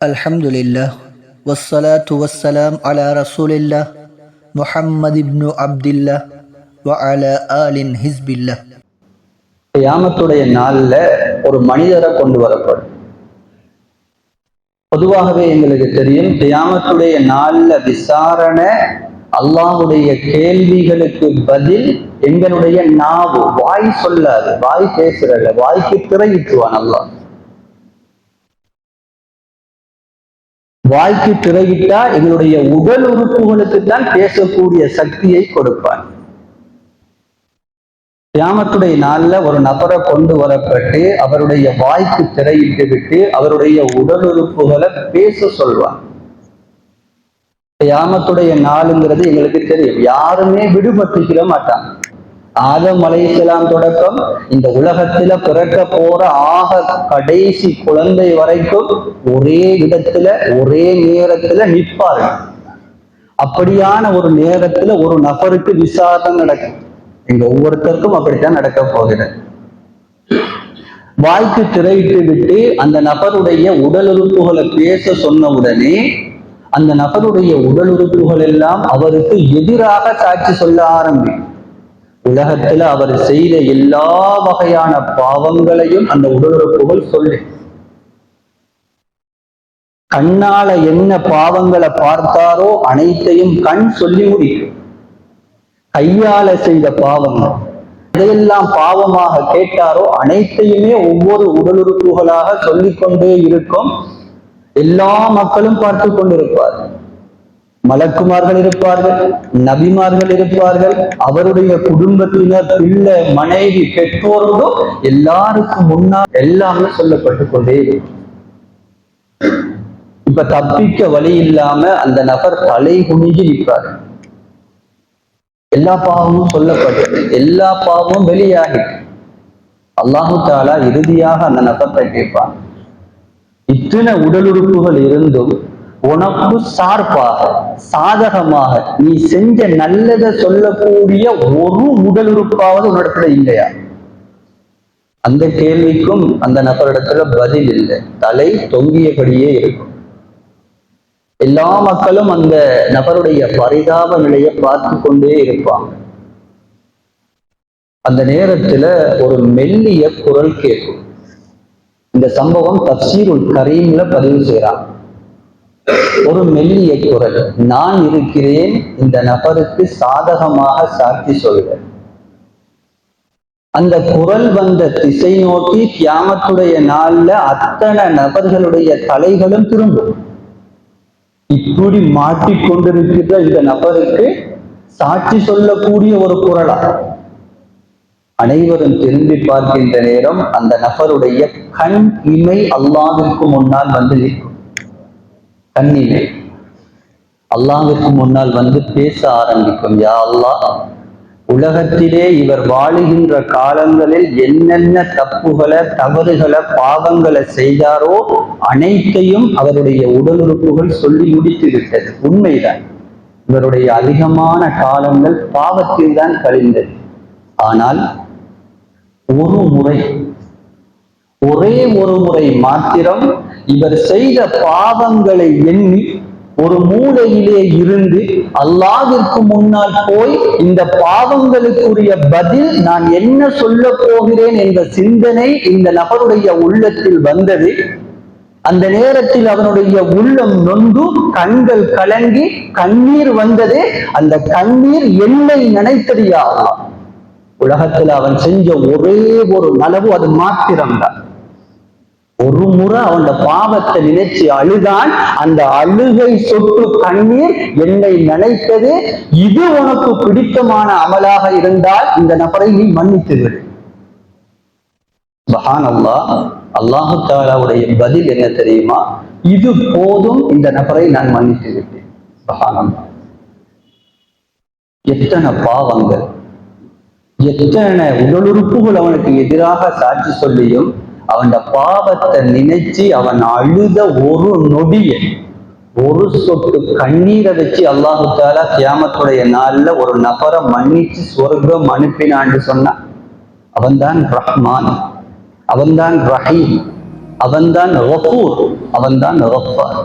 அல்ஹம்துலில்லா வஸ்ஸலாத்து வஸ்ஸலாம் அலா ரசூலில்லா முஹம்மது இப்னு அப்துல்லா வ அலா ஆலின் ஹிஸ்பில்லா கியாமத்துடைய நாளில் ஒரு மனிதரை கொண்டு வரப்படும். பொதுவாகவே எங்களுக்கு தெரியும் தியாமத்துடைய நாளில் விசாரணை அல்லாஹுடைய கேள்விகளுக்கு பதில் எங்களுடைய நாவு வாய் சொல்லாது வாய் பேசுறல வாய்க்கு திரையிட்டுவான் அல்லாஹ். வாய்க்கு திரையிட்டா எங்களுடைய உடல் உறுப்புகளுக்கு தான் பேசக்கூடிய சக்தியை கொடுப்பான் கியாமத்துடைய நாளில் ஒரு நபரை கொண்டு வரப்பட்டு அவருடைய வாய்க்கு திரையிட்டு விட்டு அவருடைய உடல் உறுப்புகளை பேச சொல்வான் கியாமத்துடைய நாளுங்கிறது எங்களுக்கு தெரியும். யாருமே விடுபட்டுக்கிற மாட்டாங்க. ஆதம் அலைஹிஸ்ஸலாம் தொடக்கம் இந்த உலகத்துல பிறக்க போற ஆக கடைசி குழந்தை வரைக்கும் ஒரே இடத்துல ஒரே நேரத்துல நிற்பார்கள் அப்படியான ஒரு நேரத்துல ஒரு நபருக்கு விசாரணை நடக்கும். எங்க ஒவ்வொருத்தருக்கும் அப்படித்தான் நடக்க போகிறது வாய்க்கு திரையிட்டு விட்டு அந்த நபருடைய உடல் உறுப்புகளை பேச சொன்ன உடனே அந்த நபருடைய உடல் உறுப்புகள் எல்லாம் அவருக்கு எதிராக சாட்சி சொல்ல ஆரம்பிக்கும். உலகத்துல அவர் செய்த எல்லா வகையான பாவங்களையும் அந்த உடலுறுப்புகள் சொல்லு கண்ணால என்ன பாவங்களை பார்த்தாரோ அனைத்தையும் கண் சொல்லி முடிக்கும் கையால செய்த பாவங்கள். எதையெல்லாம் பாவமாக கேட்டாரோ அனைத்தையுமே ஒவ்வொரு உடல் உறுப்புகளாக சொல்லிக்கொண்டே இருக்கும். எல்லா மக்களும் பார்த்து கொண்டிருப்பார்கள். மலக்குமார்கள் இருப்பார்கள் நபிமார்கள் இருப்பார்கள் அவருடைய குடும்பத்தினர் பிள்ளை மனைவி பெற்றோர்களும் எல்லாருக்கும் முன்னால் எல்லாமே சொல்லப்பட்டு கொண்டே இப்ப தப்பிக்க வழி இல்லாம அந்த நபர் தலை குனிஞ்சு நிற்பார். எல்லா பாவமும் சொல்லப்பட்டது. எல்லா பாவமும் வெளியாகி. அல்லாஹு தாலா இறுதியாக அந்த நபத்தை கேட்பான். இத்தனை உடல் உறுப்புகள் இருந்தும் உனக்கு சார்பாக சாதகமாக நீ செஞ்ச நல்லதை சொல்லக்கூடிய ஒரு உடல் உறுப்பாவது உன்னிடத்துல இல்லையா? அந்த கேள்விக்கும் அந்த நபரிடத்துல பதில் இல்லை. தலை தொங்கியபடியே இருக்கும். எல்லா மக்களும் அந்த நபருடைய பரிதாப நிலையை பார்த்து கொண்டே இருப்பாங்க. அந்த நேரத்துல ஒரு மெல்லிய குரல் கேட்கும். இந்த சம்பவம் தப்சீருல் கரீம்ல பதிவு செய்யறான் ஒரு மெல்லிய குரல். நான் இருக்கிறேன் இந்த நபருக்கு சாதகமாக சாட்சி சொல்கிறேன் அந்த குரல் வந்த திசை நோக்கி கியாமத்துடைய நாள்ல அத்தனை நபர்களுடைய தலைகளும் திரும்பும். இப்படி மாட்டிக்கொண்டிருக்கிற இந்த நபருக்கு சாட்சி சொல்லக்கூடிய ஒரு குரலா? அனைவரும் திரும்பி பார்க்கின்ற நேரம் அந்த நபருடைய கண் இமை அல்லாவிற்கு முன்னால் வந்து நிற்கும். கண்ணிமை அல்லாவுக்கு முன்னால் வந்து பேச ஆரம்பிக்கும் யா அல்லாஹ் உலகத்திலே இவர் வாழுகின்ற காலங்களில் என்னென்ன தப்புகளை தவறுகளை பாவங்களை செய்தாரோ அனைத்தையும் அவருடைய உடல் உறுப்புகள் சொல்லி முடித்து விட்டது உண்மைதான். இவருடைய அதிகமான காலங்கள் பாவத்தில் தான் கழிந்தது. ஆனால் ஒரு முறை ஒரே ஒரு முறை மாத்திரம் இவர் செய்த பாவங்களை எண்ணி ஒரு மூலையிலே இருந்து அல்லாவிற்கு முன்னால் போய் இந்த பாவங்களுக்குரிய பதில் நான் என்ன சொல்ல போகிறேன் என்ற சிந்தனை இந்த நபருடைய உள்ளத்தில் வந்தது. அந்த நேரத்தில் அவனுடைய உள்ளம் நொந்து கண்கள் கலங்கி கண்ணீர் வந்தது. அந்த கண்ணீர் என்னை நினைத்தறியா உலகத்தில் அவன் செஞ்ச ஒரே ஒரு நலவு அது மாத்திரம்தான். ஒரு முறை அவன் பாவத்தை நினைச்சு அழுதான். அந்த அழுகை சொட்டு கண்ணீர் என்னை நினைத்தது. இது உனக்கு பிடித்தமான அமலாக இருந்தால் இந்த நபரை நீ மன்னித்து விடு. பஹான் அல்லாஹு தாலாவுடைய பதில் என்ன தெரியுமா? இது போதும் இந்த நபரை நான் மன்னித்து விட்டேன். பஹான் எத்தனை பாவங்கள். எத்தனை உடலுறுப்புகள் அவனுக்கு எதிராக சாட்சி சொல்லியும் அவன் பாவத்தை நினைச்சு அவன் அழுத ஒரு நொடிய ஒரு சொட்டு கண்ணீரை வச்சு அல்லாஹு தாலா கியாமத்துடைய நாள்ல ஒரு நபரை மன்னிச்சு சொர்க்கம் அனுப்பினான்னு சொன்னான் அவன்தான் ரஹ்மான் அவன்தான் ரஹீம் அவன்தான் ரஃபூர் அவன்தான் ரஃபார்